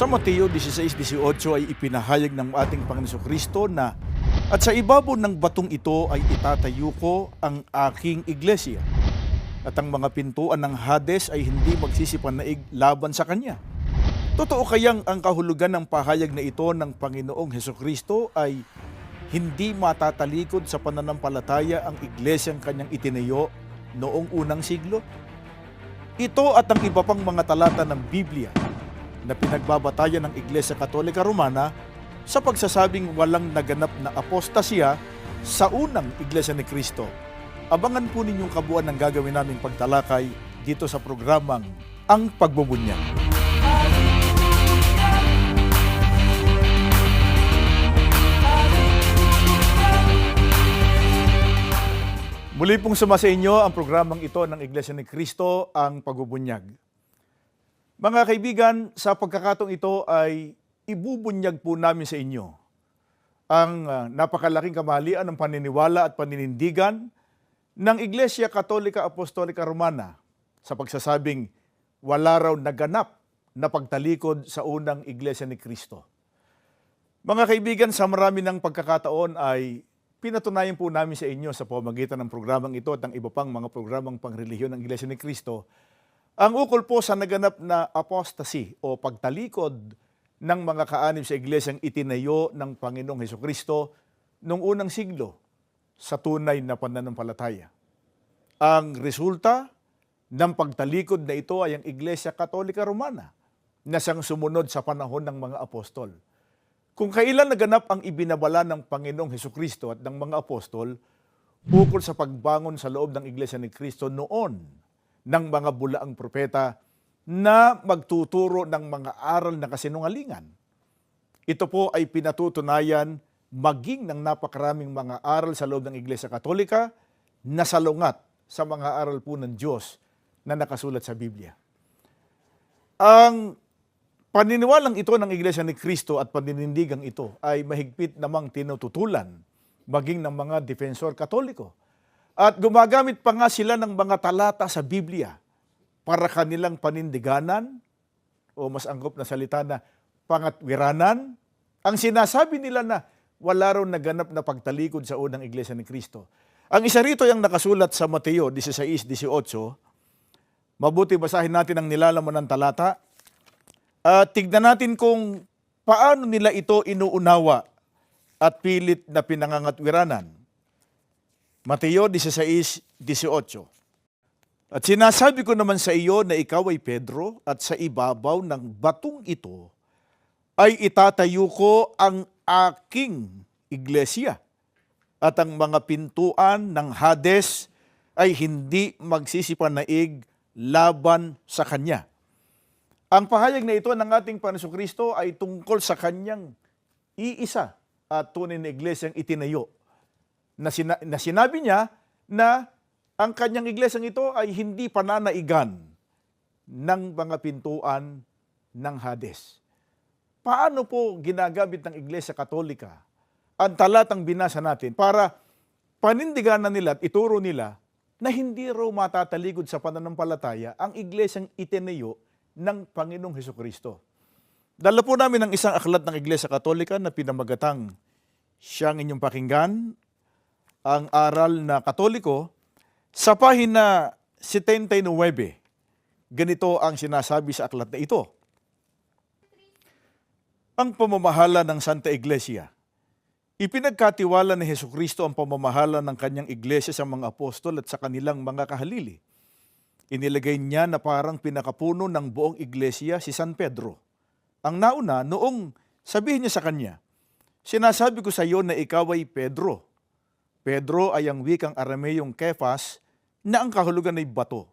Sa Mateo 16.18 ay ipinahayag ng ating Panginoon Kristo na at sa ibabaw ng batong ito ay itatayo ko ang aking iglesia. At ang mga pintuan ng Hades ay hindi magsisipanaig laban sa kanya. Totoo kayang ang kahulugan ng pahayag na ito ng Panginoong Heso Kristo ay hindi matatalikod sa pananampalataya ang iglesyang kanyang itinayo noong unang siglo? Ito at ang iba pang mga talata ng Biblia na pinagbabatayan ng Iglesia Katolika Romana sa pagsasabing walang naganap na apostasya sa unang Iglesia ni Kristo. Abangan po ninyong kabuuan ng gagawin naming pagtalakay dito sa programang Ang Pagbubunyag. Muli pong suma inyo ang programang ito ng Iglesia ni Kristo, ang Pagbubunyag. Mga kaibigan, sa pagkakatong ito ay ibubunyag po namin sa inyo ang ah, napakalaking kamalian ng paniniwala at paninindigan ng Iglesia Katolika Apostolika Romana sa pagsasabing wala raw naganap na pagtalikod sa unang Iglesia ni Kristo. Mga kaibigan, sa marami ng pagkakataon ay pinatunayan po namin sa inyo sa pamagitan ng programang ito at ng iba pang mga programang pangrelihiyon ng Iglesia ni Kristo ang ukol po sa naganap na apostasy o pagtalikod ng mga kaanib sa iglesyang itinayo ng Panginoong Heso Kristo noong unang siglo sa tunay na pananampalataya. Ang resulta ng pagtalikod na ito ay ang Iglesia Katolika Romana na siyang sumunod sa panahon ng mga apostol. Kung kailan naganap ang ibinabala ng Panginoong Heso Kristo at ng mga apostol ukol sa pagbangon sa loob ng Iglesia ni Kristo noon ng mga bulaang propeta na magtuturo ng mga aral na kasinungalingan. Ito po ay pinatutunayan maging ng napakaraming mga aral sa loob ng Iglesia Katolika na salungat sa mga aral po ng Diyos na nakasulat sa Biblia. Ang paniniwalang ito ng Iglesia ni Kristo at paninindigang ito ay mahigpit namang tinututulan maging ng mga defensor katoliko. At gumagamit pa nga sila ng mga talata sa Biblia para kanilang panindiganan o mas anggap na salita na pangatwiranan. Ang sinasabi nila na wala raw naganap na pagtalikod sa unang iglesia ni Kristo. Ang isa rito yung nakasulat sa Mateo 16.18. Mabuti basahin natin ang nilalaman ng talata. At tignan natin kung paano nila ito inuunawa at pilit na pinangangatwiranan. Mateo 16.18 At sinasabi ko naman sa iyo na ikaw ay Pedro at sa ibabaw ng batong ito ay itatayo ko ang aking iglesia at ang mga pintuan ng Hades ay hindi magsisipanaig laban sa kanya. Ang pahayag na ito ng ating Panginoon Kristo ay tungkol sa kanyang iisa at tunay na iglesyang itinayo. Na, sina- na sinabi niya na ang kanyang iglesyang ito ay hindi pananaigan ng mga pintuan ng Hades. Paano po ginagamit ng Iglesia Katolika ang talatang binasa natin para panindiganan nila at ituro nila na hindi raw matatalikod sa pananampalataya ang iglesyang itinayo ng Panginoong Heso Kristo. Dala po namin ang isang aklat ng Iglesia Katolika na pinamagatang siyang inyong pakinggan, ang aral na Katoliko, sa pahina 79, ganito ang sinasabi sa aklat na ito. Ang pamamahala ng Santa Iglesia. Ipinagkatiwala ni Heso Kristo ang pamamahala ng kanyang iglesia sa mga apostol at sa kanilang mga kahalili. Inilagay niya na parang pinakapuno ng buong iglesia si San Pedro. Ang nauna, noong sabihin niya sa kanya, Sinasabi ko sa iyo na ikaw ay Pedro. Pedro ay ang wikang Arameyong Kefas na ang kahulugan ay bato.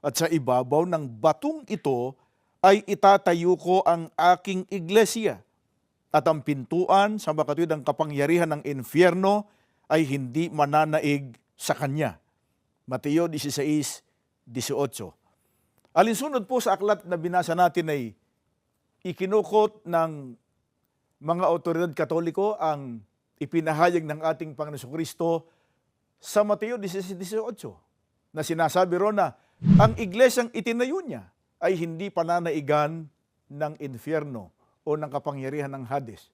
At sa ibabaw ng batong ito ay itatayo ko ang aking iglesia. At ang pintuan sa makatwid ang kapangyarihan ng infyerno ay hindi mananaig sa kanya. Mateo 16:18. Alinsunod po sa aklat na binasa natin ay ikinukot ng mga otoridad katoliko ang ipinahayag ng ating Panginoon Kristo sa Mateo 16:18 na sinasabi ron na ang iglesyang itinayo niya ay hindi pananaigan ng infyerno o ng kapangyarihan ng Hades.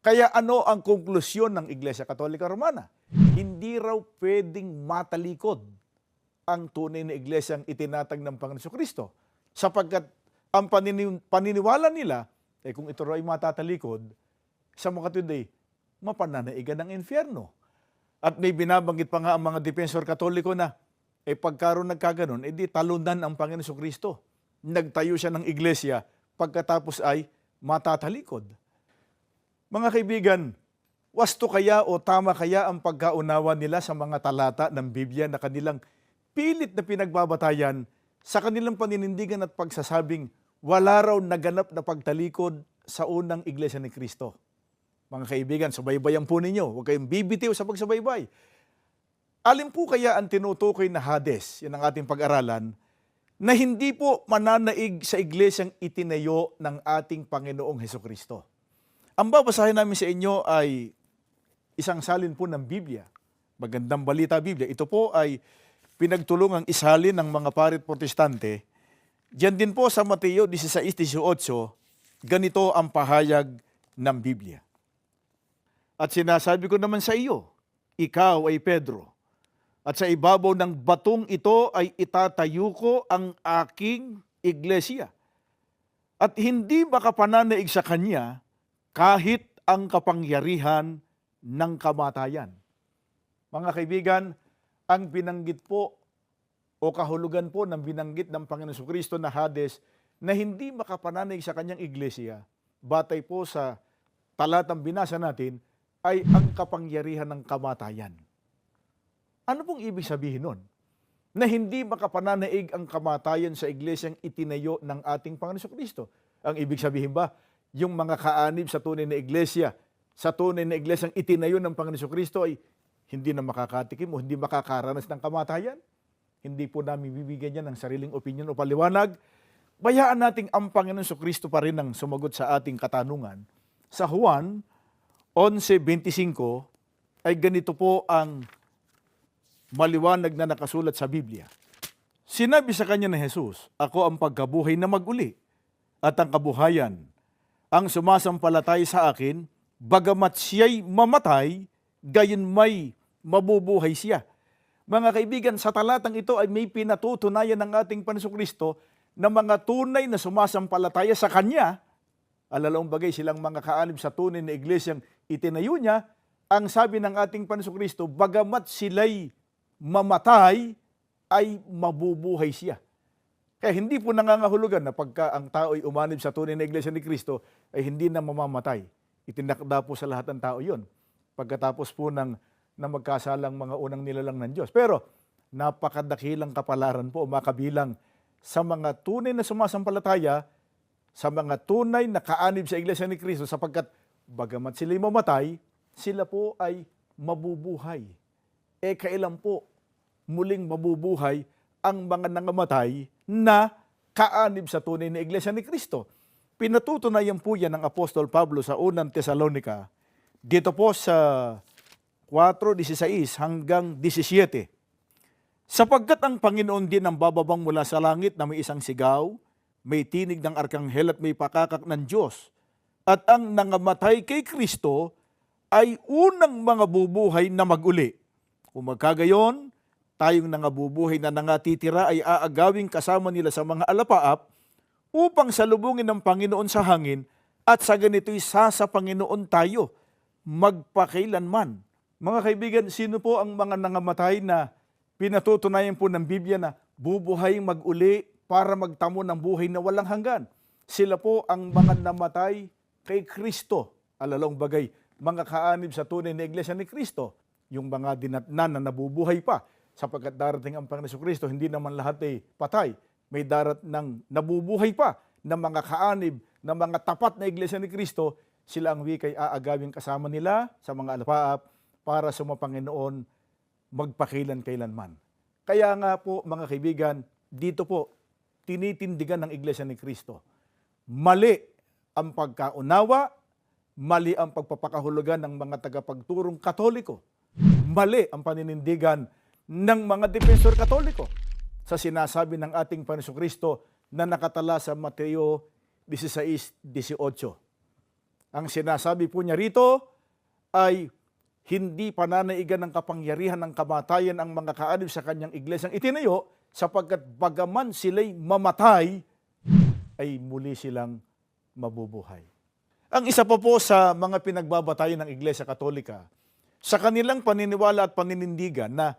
Kaya ano ang konklusyon ng Iglesia Katolika Romana? Hindi raw pwedeng matalikod ang tunay na iglesyang itinatag ng Panginoon Kristo. Sapagkat ang panini- paniniwala nila, eh kung ito raw ay matatalikod, sa mga today, mapananaigan ng infyerno. At may binabanggit pa nga ang mga depensor katoliko na, eh pagkaroon nagkaganon, eh di talunan ang Panginoon Kristo. Nagtayo siya ng iglesia, pagkatapos ay matatalikod. Mga kaibigan, wasto kaya o tama kaya ang pagkaunawa nila sa mga talata ng Biblia na kanilang pilit na pinagbabatayan sa kanilang paninindigan at pagsasabing wala raw naganap na pagtalikod sa unang iglesia ni Kristo. Mga kaibigan, subaybayan po ninyo. Huwag kayong bibitiw sa pagsabaybay. Alin po kaya ang tinutukoy na Hades, yan ang ating pag-aralan, na hindi po mananaig sa iglesyang itinayo ng ating Panginoong Heso Kristo. Ang babasahin namin sa inyo ay isang salin po ng Biblia. Magandang balita Biblia. Ito po ay pinagtulungang isalin ng mga parit protestante. Diyan din po sa Mateo 16-18, ganito ang pahayag ng Biblia. At sinasabi ko naman sa iyo, ikaw ay Pedro. At sa ibabaw ng batong ito ay itatayo ko ang aking iglesia. At hindi makapananaig sa kanya kahit ang kapangyarihan ng kamatayan. Mga kaibigan, ang binanggit po o kahulugan po ng binanggit ng Panginoon Kristo na Hades na hindi makapananaig sa kanyang iglesia, batay po sa talatang binasa natin, ay ang kapangyarihan ng kamatayan. Ano pong ibig sabihin nun? Na hindi makapananaig ang kamatayan sa iglesyang itinayo ng ating Panginoon Kristo. Ang ibig sabihin ba, yung mga kaanib sa tunay na iglesia, sa tunay na iglesyang itinayo ng Panginoon Kristo ay hindi na makakatikim o hindi makakaranas ng kamatayan? Hindi po namin bibigyan yan ng sariling opinion o paliwanag. Bayaan nating ang Panginoon Kristo pa rin ang sumagot sa ating katanungan. Sa Juan 11.25 ay ganito po ang maliwanag na nakasulat sa Biblia. Sinabi sa kanya ni Jesus, Ako ang pagkabuhay na maguli at ang kabuhayan. Ang sumasampalatay sa akin, bagamat siya'y mamatay, gayon may mabubuhay siya. Mga kaibigan, sa talatang ito ay may pinatutunayan ng ating Panginoon Kristo na mga tunay na sumasampalataya sa Kanya, alalong bagay silang mga kaalim sa tunay na iglesyang itinayo niya, ang sabi ng ating Panginoon Kristo, bagamat sila'y mamatay, ay mabubuhay siya. Kaya hindi po nangangahulugan na pagka ang tao ay umanib sa tunay na iglesia ni Kristo, ay hindi na mamamatay. Itinakda po sa lahat ng tao yon. Pagkatapos po ng na magkasalang mga unang nilalang ng Diyos. Pero napakadakilang kapalaran po makabilang sa mga tunay na sumasampalataya, sa mga tunay na kaanib sa Iglesia ni Kristo sapagkat bagamat sila'y mamatay, sila po ay mabubuhay. E kailan po muling mabubuhay ang mga nangamatay na kaanib sa tunay na Iglesia ni Kristo? Pinatutunayan po yan ng Apostol Pablo sa unang Tesalonika, dito po sa 4.16 hanggang 17. Sapagkat ang Panginoon din ang bababang mula sa langit na may isang sigaw, may tinig ng arkanghel at may pakakak ng Diyos. At ang nangamatay kay Kristo ay unang mga bubuhay na maguli. Kung magkagayon, tayong nangabubuhay na nangatitira ay aagawing kasama nila sa mga alapaap upang salubungin ng Panginoon sa hangin at sa ganito'y sasa Panginoon tayo magpakailanman. Mga kaibigan, sino po ang mga nangamatay na pinatutunayan po ng Biblia na bubuhay mag-uli para magtamo ng buhay na walang hanggan? Sila po ang mga namatay kay Kristo. Alalong bagay, mga kaanib sa tunay na iglesia ni Kristo. Yung mga dinatnan na nabubuhay pa sapagkat darating ang Panginoon Kristo, hindi naman lahat ay patay. May darat ng nabubuhay pa na mga kaanib, na mga tapat na iglesia ni Kristo, sila ang wikay aagawin kasama nila sa mga alapaap para sa mga Panginoon magpakilan kailanman. Kaya nga po mga kaibigan, dito po tinitindigan ng Iglesia ni Kristo. Mali ang pagkaunawa, mali ang pagpapakahulugan ng mga tagapagturong katoliko. Mali ang paninindigan ng mga defensor katoliko sa sinasabi ng ating Panginoon Kristo na nakatala sa Mateo 16.18. Ang sinasabi po niya rito ay hindi pananaigan ng kapangyarihan ng kamatayan ang mga kaanib sa kanyang iglesyang itinayo sapagkat bagaman sila'y mamatay, ay muli silang mabubuhay. Ang isa pa po sa mga pinagbabatayan ng Iglesia Katolika, sa kanilang paniniwala at paninindigan na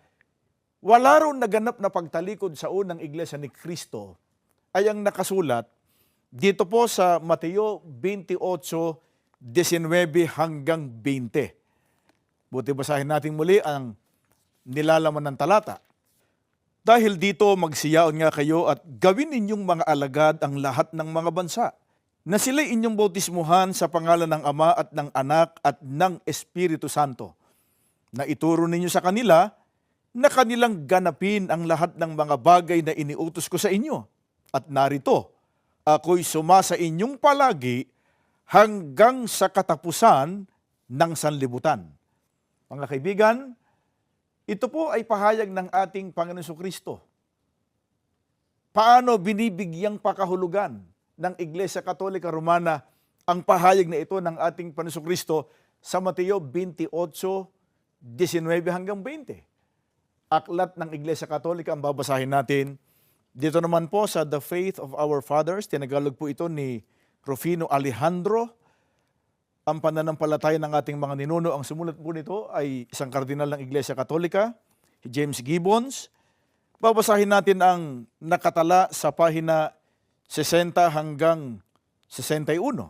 wala ron naganap na pagtalikod sa unang Iglesia ni Kristo ay ang nakasulat dito po sa Mateo 28, 19 hanggang 20. Buti basahin natin muli ang nilalaman ng talata. Dahil dito magsiyaon nga kayo at gawin ninyong mga alagad ang lahat ng mga bansa, na sila'y inyong bautismuhan sa pangalan ng Ama at ng Anak at ng Espiritu Santo, na ituro ninyo sa kanila na kanilang ganapin ang lahat ng mga bagay na iniutos ko sa inyo. At narito, ako'y suma sa inyong palagi hanggang sa katapusan ng sanlibutan. Mga kaibigan, ito po ay pahayag ng ating Panginoon Kristo. Paano binibigyang pakahulugan ng Iglesia Katolika Romana ang pahayag na ito ng ating Panginoon Kristo sa Mateo 28, 19 hanggang 20. Aklat ng Iglesia Katolika ang babasahin natin. Dito naman po sa The Faith of Our Fathers, tinagalog po ito ni Rufino Alejandro. Ang pananampalataya ng ating mga ninuno, ang sumulat po nito ay isang kardinal ng Iglesia Katolika, James Gibbons. Babasahin natin ang nakatala sa pahina 60 hanggang 61.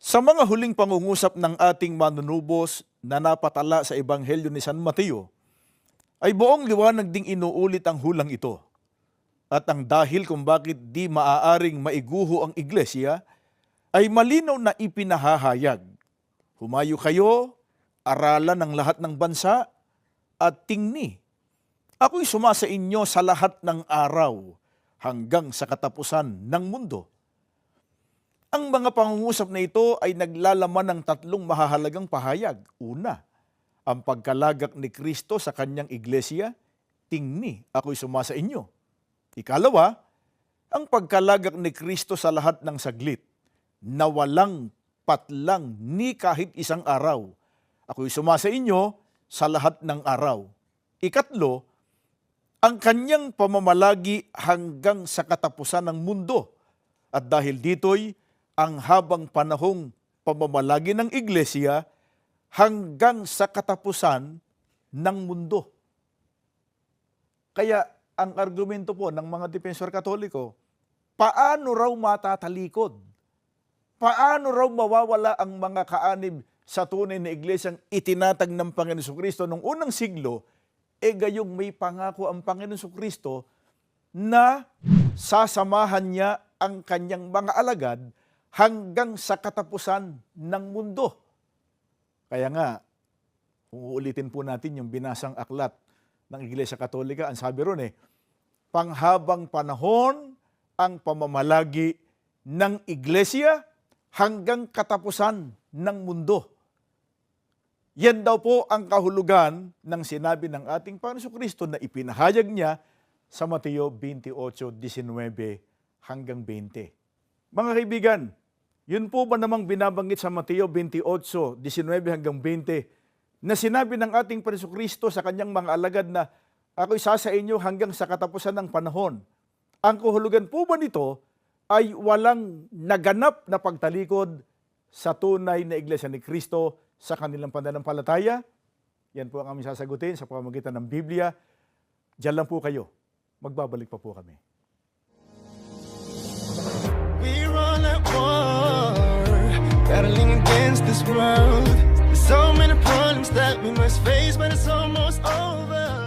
Sa mga huling pangungusap ng ating manunubos na napatala sa Ebanghelyo ni San Mateo, ay buong liwanag ding inuulit ang hulang ito. At ang dahil kung bakit di maaaring maiguho ang iglesia, ay malinaw na ipinahahayag. Humayo kayo, aralan ng lahat ng bansa, at tingni. Ako'y sumasa inyo sa lahat ng araw hanggang sa katapusan ng mundo. Ang mga pangungusap na ito ay naglalaman ng tatlong mahahalagang pahayag. Una, ang pagkalagak ni Kristo sa kanyang iglesia, tingni, ako'y sumasa inyo. Ikalawa, ang pagkalagak ni Kristo sa lahat ng saglit, na walang patlang ni kahit isang araw. Ako'y sumasa inyo sa lahat ng araw. Ikatlo, ang kanyang pamamalagi hanggang sa katapusan ng mundo. At dahil dito'y ang habang panahong pamamalagi ng iglesia hanggang sa katapusan ng mundo. Kaya ang argumento po ng mga depensor katoliko, paano raw matatalikod? Paano raw mawawala ang mga kaanib sa tunay na iglesyang itinatag ng Panginoon Kristo noong unang siglo, e gayong may pangako ang Panginoon Kristo na sasamahan niya ang kanyang mga alagad hanggang sa katapusan ng mundo. Kaya nga, uulitin po natin yung binasang aklat ng Iglesia Katolika. Ang sabi ron eh, panghabang panahon ang pamamalagi ng Iglesia hanggang katapusan ng mundo. Yan daw po ang kahulugan ng sinabi ng ating Panginoon Kristo na ipinahayag niya sa Mateo 28:19 hanggang 20. Mga kaibigan, yun po ba namang binabanggit sa Mateo 28:19 hanggang 20 na sinabi ng ating Panginoon Kristo sa kanyang mga alagad na ako'y sasa inyo hanggang sa katapusan ng panahon. Ang kahulugan po ba nito ay walang naganap na pagtalikod sa tunay na iglesia ni Kristo sa kanilang pananampalataya? Yan po ang aming sasagutin sa pamamagitan ng Biblia. Diyan lang po kayo. Magbabalik pa po kami. We're all at war, battling against this world. So many problems that we must face, but it's almost over.